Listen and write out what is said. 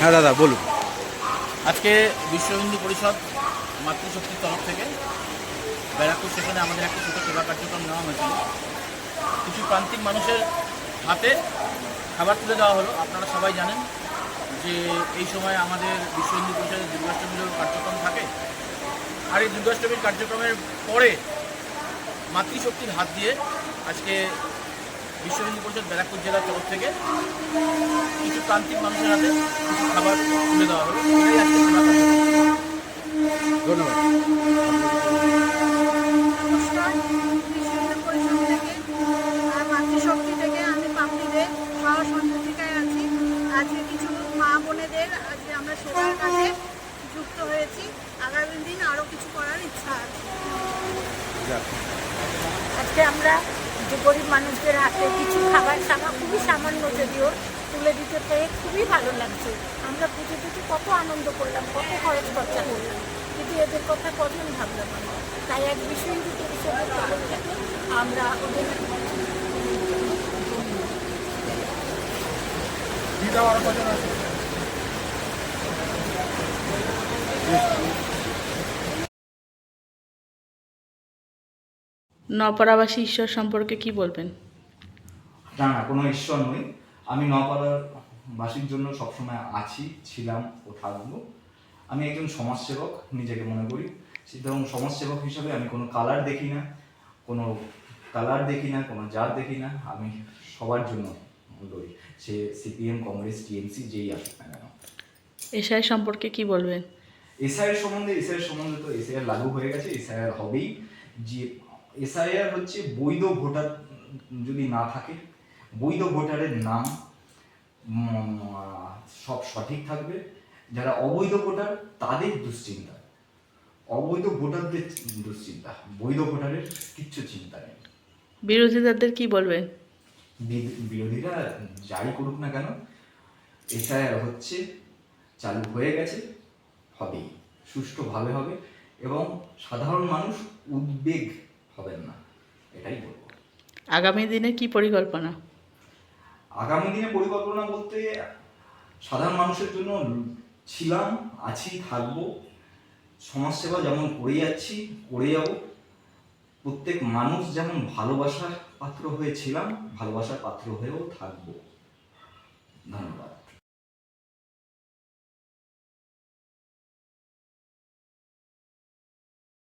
হ্যাঁ দাদা, বলুন। আজকে বিশ্ব হিন্দু পরিষদ মাতৃশক্তির তরফ থেকে ব্যারাকপুর সেখানে আমাদের একটা ছোটো সেবা কার্যক্রম নেওয়া হয়েছিল। কিছু প্রান্তিক মানুষের হাতে খাবার তুলে দেওয়া হলো। আপনারা সবাই জানেন যে এই সময় আমাদের বিশ্ব হিন্দু পরিষদের দুর্গাষ্টমীর কার্যক্রম থাকে। আর এই দুর্গাষ্টমীর কার্যক্রমের পরে মাতৃশক্তির হাত দিয়ে আজকে বিশ্ব হিন্দু পরিষদ ব্যারাকপুর জেলার তরফ থেকে প্রান্তিক মানুষের হাতে খাবার তুলে দেওয়া হলো এটাই আজকে ধন্যবাদ আজকে কিছু মা বোনেদের আজকে আমরা সেবার কাজে যুক্ত হয়েছি। আগামী দিন আরও কিছু করার ইচ্ছা আছে। আজকে আমরা যে গরিব মানুষদের হাতে কিছু খাবার সামা খুবই সামান্য যদিও তুলে দিতে পেরে খুবই ভালো লাগছে। আমরা পুজো পুজো কত আনন্দ করলাম কত খরচ খরচা করলাম। কিন্তু এদের কথা কজন ভাবলাম আমরা তাই এক বিষয় পরিষদের তরফ থেকে আমরা ওদের নপরাবাসী ঈশ্বর সম্পর্কে কি বলবেন? না না কোনো ঈশ্বর নই। আমি নপাড়ার বাসীর জন্য সবসময় আছি ছিলাম ও থাকব। আমি একজন সমাজসেবক নিজেকে মনে করি। এবং সমাজসেবক হিসাবে আমি কোনো কালার দেখি না কোনো কালার দেখি না কোনো জাত দেখি না। আমি সবার জন্য লড়ি সে সিপিএম কংগ্রেস টিএমসি যেই আসুক না কেন। এসআই সম্পর্কে কি বলবেন? এসআইয়ের সম্বন্ধে এসআইয়ের সম্বন্ধে তো এসআইআর লাগু হয়ে গেছে এসআইআর হবেই। যে এসআইআর হচ্ছে বৈধ ভোটার যদি না থাকে বৈধ ভোটারের নাম সব সঠিক থাকবে। যারা অবৈধ ভোটার তাদের দুশ্চিন্তা। অবৈধ ভোটারদের দুশ্চিন্তা বৈধ ভোটারের কিচ্ছু চিন্তা নেই। বিরোধীদের কি বলবে? বিরোধীরা যাই করুক না কেন এসআইআর হচ্ছে চালু হয়ে গেছে হবেই। সুষ্ঠুভাবে হবে এবং সাধারণ মানুষ উদ্বেগ হবেন না এটাই বলব। আগামী দিনে কি পরিকল্পনা? আগামী দিনে পরিকল্পনা বলতে সাধারণ মানুষের জন্য ছিলাম, আছি, থাকব। সমাজসেবা যেমন করে যাচ্ছি, করে যাব। প্রত্যেক মানুষ যেমন ভালোবাসার পাত্র হয়েছিলাম ভালোবাসার পাত্র হয়েও থাকব। ধন্যবাদ।